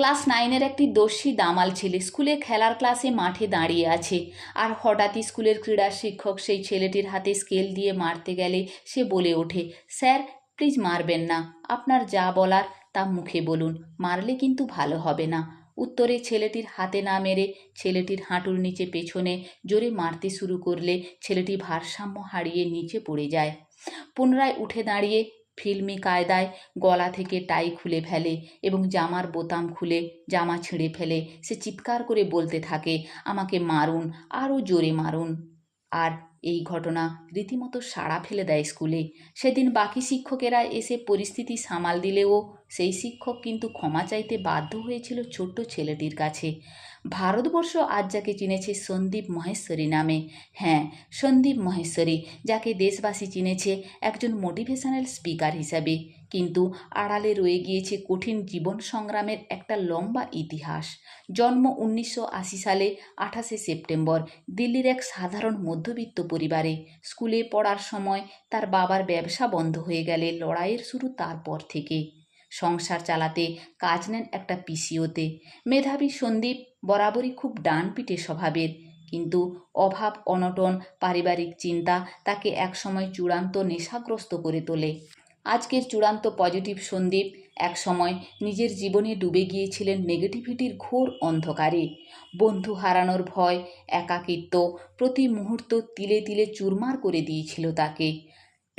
Class নাইনের একটি দস্যি দামাল ছেলে স্কুলে খেলার ক্লাসে মাঠে দাঁড়িয়ে আছে। আর হঠাৎই স্কুলের ক্রীড়া শিক্ষক সেই ছেলেটির হাতে স্কেল দিয়ে মারতে গেলে সে বলে ওঠে, স্যার, প্লিজ মারবেন না। আপনার যা বলার তা মুখে বলুন। মারলে কিন্তু ভালো হবে না। উত্তরে ছেলেটির হাতে না মেরে ছেলেটির হাঁটুর নিচে পেছনে জোরে মারতে শুরু করলে ছেলেটি ভারসাম্য হারিয়ে নিচে পড়ে যায়। পুনরায় উঠে দাঁড়িয়ে ফিল্মি কায়দায় গলা থেকে টাই খুলে ফেলে এবং জামার বোতাম খুলে জামা ছিঁড়ে ফেলে। সে চিৎকার করে বলতে থাকে, আমাকে মারুন, আরও জোরে মারুন। আর এই ঘটনা রীতিমতো সাড়া ফেলে দেয় স্কুলে। সেদিন বাকি শিক্ষকেরা এসে পরিস্থিতি সামাল দিলেও সেই শিক্ষক কিন্তু ক্ষমা চাইতে বাধ্য হয়েছিল ছোট্ট ছেলেটির কাছে। ভারতবর্ষ আজ যাকে চিনেছে সন্দীপ মহেশ্বরী নামে। হ্যাঁ সন্দীপ মহেশ্বরী, যাকে দেশবাসী চিনেছে একজন মোটিভেশনাল স্পিকার হিসাবে। কিন্তু আড়ালে রয়ে গিয়েছে কঠিন জীবন সংগ্রামের একটা লম্বা ইতিহাস। জন্ম উনিশশো আশি সালে, আঠাশে সেপ্টেম্বর, দিল্লির এক সাধারণ মধ্যবিত্ত পরিবারে। স্কুলে পড়ার সময় তার বাবার ব্যবসা বন্ধ হয়ে গেলে লড়াইয়ের শুরু তারপর থেকে। সংসার চালাতে কাজ নেন একটা পিসিওতে। মেধাবী সন্দীপ বরাবরই খুব ডানপিটে স্বভাবের। কিন্তু অভাব, অনটন, পারিবারিক চিন্তা তাকে একসময় চূড়ান্ত নেশাগ্রস্ত করে তোলে। আজকের চূড়ান্ত পজিটিভ সন্দীপ একসময় নিজের জীবনে ডুবে গিয়েছিলেন নেগেটিভিটির ঘোর অন্ধকারে। বন্ধু হারানোর ভয়, একাকিত্ব প্রতি মুহূর্ত তিলে তিলে চুরমার করে দিয়েছিল তাকে।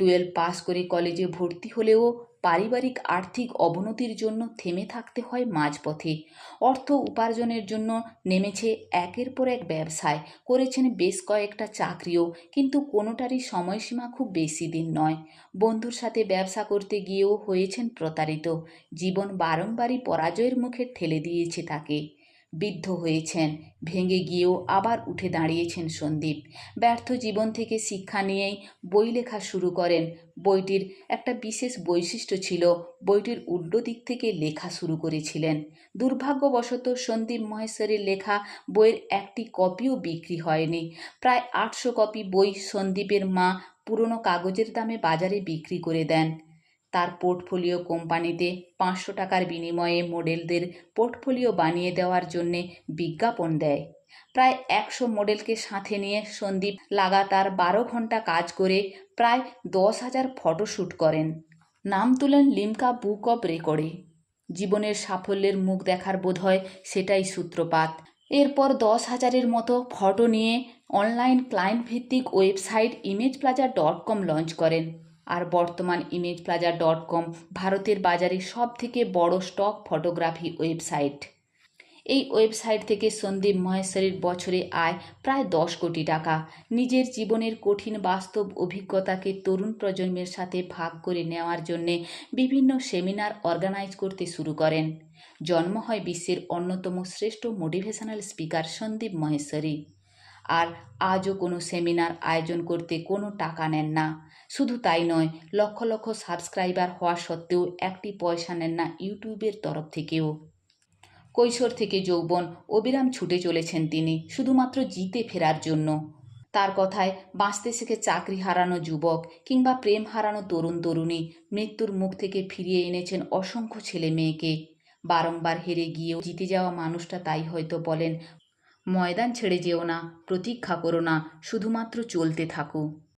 টুয়েলভ পাস করে কলেজে ভর্তি হলেও পারিবারিক আর্থিক অবনতির জন্য থেমে থাকতে হয় মাঝপথে। অর্থ উপার্জনের জন্য নেমেছে একের পর এক ব্যবসায়। করেছেন বেশ কয়েকটা চাকরিও, কিন্তু কোনোটারই সময়সীমা খুব বেশি দিন নয়। বন্ধুর সাথে ব্যবসা করতে গিয়েও হয়েছেন প্রতারিত। জীবন বারংবারই পরাজয়ের মুখে ঠেলে দিয়েছে তাকে। বিদ্ধ হয়েছেন। ভেঙে গিয়েও আবার উঠে দাঁড়িয়েছেন সন্দীপ। ব্যর্থ জীবন থেকে শিক্ষা নিয়েই বই লেখা শুরু করেন। বইটির একটা বিশেষ বৈশিষ্ট্য ছিল, বইটির উল্টো দিক থেকে লেখা শুরু করেছিলেন। দুর্ভাগ্যবশত সন্দীপ মহেশ্বরীর লেখা বইয়ের একটি কপিও বিক্রি হয়নি। প্রায় আটশো কপি বই সন্দীপের মা পুরনো কাগজের দামে বাজারে বিক্রি করে দেন। তার পোর্টফোলিও কোম্পানিতে পাঁচশো টাকার বিনিময়ে মডেলদের পোর্টফোলিও বানিয়ে দেওয়ার জন্যে বিজ্ঞাপন দেয়। প্রায় একশো মডেলকে সাথে নিয়ে সন্দীপ লাগাতার বারো ঘণ্টা কাজ করে প্রায় দশ হাজার ফটোশ্যুট করেন। নাম তুলেন লিমকা বুক অব রেকর্ডে। জীবনের সাফল্যের মুখ দেখার বোধহয় সেটাই সূত্রপাত। এরপর দশ হাজারের মতো ফটো নিয়ে অনলাইন ক্লায়েন্ট ভিত্তিক website image plaza dot com launch করেন। আর বর্তমান ইমেজ প্লাজা ডট কম ভারতের বাজারে সব থেকে বড় স্টক ফটোগ্রাফি ওয়েবসাইট এই ওয়েবসাইট থেকে সন্দীপ মহেশ্বরীর বছরে আয় প্রায় দশ কোটি টাকা। নিজের জীবনের কঠিন বাস্তব অভিজ্ঞতাকে তরুণ প্রজন্মের সাথে ভাগ করে নেওয়ার জন্যে বিভিন্ন সেমিনার অর্গানাইজ করতে শুরু করেন। জন্ম হয় বিশ্বের অন্যতম শ্রেষ্ঠ মোটিভেশনাল স্পিকার সন্দীপ মহেশ্বরী আর আজও কোনো সেমিনার আয়োজন করতে কোনো টাকা নেন না। শুধু তাই নয়, লক্ষ লক্ষ সাবস্ক্রাইবার হওয়া সত্ত্বেও একটি পয়সা নেন না ইউটিউবের তরফ থেকেও। কৈশোর থেকে যৌবন অবিরাম ছুটে চলেছেন তিনি, শুধুমাত্র জিতে ফেরার জন্য। তার কথায়, বাঁচতে শিখে চাকরি হারানো যুবক কিংবা প্রেম হারানো তরুণ তরুণী মৃত্যুর মুখ থেকে ফিরিয়ে এনেছেন অসংখ্য ছেলে মেয়েকে বারংবার হেরে গিয়েও জিতে যাওয়া মানুষটা তাই হয়তো বলেন ময়দান ছেড়ে যেও না প্রতীক্ষা করো না শুধুমাত্র চলতে থাকো।